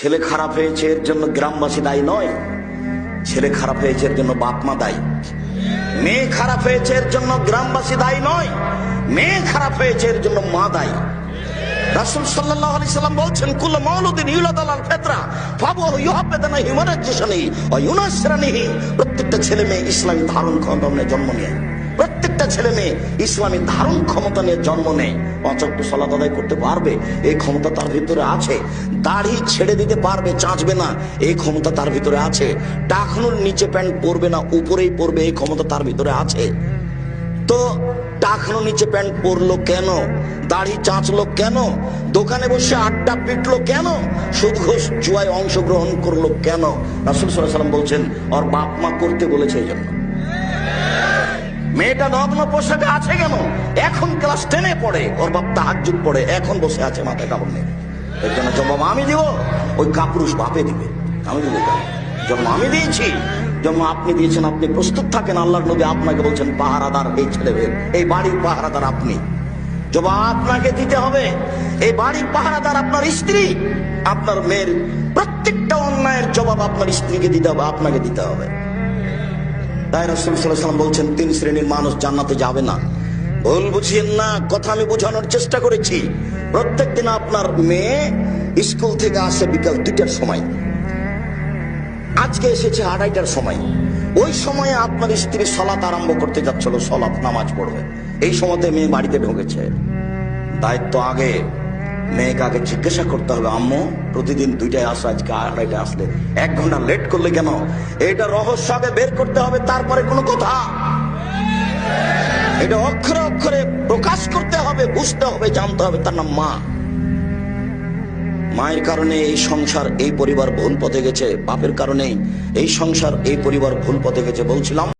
ছেলে খারাপ হয়েছে, এর জন্য গ্রামবাসী দায়ী নয়। ছেলে খারাপ হয়েছে, এর জন্য বাপ মা দায়ী। মেয়ে খারাপ হয়েছে, এর জন্য গ্রামবাসী দায়ী নয়। মেয়ে খারাপ হয়েছে, এর জন্য মা দায়ী। প্রত্যেকটা ছেলে মেয়ে ইসলামী ধারণ ক্ষমতা জন্ম নেয়। প্রত্যেকটা ছেলে মেয়ে ইসলামী ধারণ ক্ষমতা নিয়ে জন্ম নেয়। পঁচাত্তর সালাত আদায় করতে পারবে, এই ক্ষমতা তার ভিতরে আছে। দাড়ি ছেড়ে দিতে পারবে, চাঁচবে না, এই ক্ষমতা তার ভিতরে আছে। টাকনুর নিচে প্যান্ট পরবে না, উপরেই পরবে, এই ক্ষমতা তার ভিতরে আছে। তো টাকনো নিচে প্যান্ট পরলো কেন? দাড়ি চাঁচলো কেন? দোকানে বসে আড্ডা পিটলো কেন? সুদ ঘোষ জুয়ায় অংশগ্রহণ করল কেন? রাসুল সাল্লাম বলছেন, ওর বাপ মা করতে বলেছে এই জন্য। মেয়েটা নগ্ন পোশাকে আছে কেন? এখন ক্লাস টেনে পড়ে। ওর বাপ তাহাজুদ পড়ে। এখন বসে আছে মাথায় কাপড় নেই এর জন্য জবাব আমি দিব, ওই কাপুরুষ বাপে দিবে। আমি দিব? জন্ম আমি দিয়েছি জন্ম আপনি দিয়েছেন, আপনি প্রস্তুত থাকেন। আল্লাহর নবী আপনাকে বলছেন, পাহারাদার, এই ছেলেদের এই বাড়ির পাহারাদার আপনি। জবাব আপনাকে দিতে হবে, এই বাড়ির পাহারাদার আপনার স্ত্রী। আপনার মেয়ের প্রত্যেকটা অন্যায়ের জবাব আপনার স্ত্রীকে দিতে হবে, আপনাকে দিতে হবে। তাই রসুল সাল্লাম বলছেন, তিন শ্রেণির মানুষ জান্নাতে যাবে না। ভুল বুঝিয়েন না, কথা আমি বোঝানোর চেষ্টা করেছি। প্রত্যেক দিন আপনার মেয়ে স্কুল থেকে আসে বিকাল দুইটার সময়। আজকে এসেছে আড়াইটার সময়। ওই সময়ে আপনার স্ত্রী সলাৎ আরম্ভ করতে যাচ্ছিল, সলাৎ নামাজ পড়বে। এই সময়তে মেয়ে বাড়িতে ঢুকেছে। দায়িত্ব আগে। মেয়েকে আগে জিজ্ঞাসা করতে হবে, আম্মু, প্রতিদিন দুইটায় আসো, আজকে আড়াইটায় আসলে। এক ঘণ্টা লেট করলে কেন? এটা রহস্য আগে বের করতে হবে, তারপরে কোনো কথা। এটা অক্ষরে অক্ষরে প্রকাশ করতে হবে, বুঝতে হবে, জানতে হবে, তার নাম মা। মায়ের কারণে এই সংসার, এই পরিবার ভুল পথে গেছে। বাপের কারণে এই সংসার, এই পরিবার ভুল পথে গেছে বলছিলাম।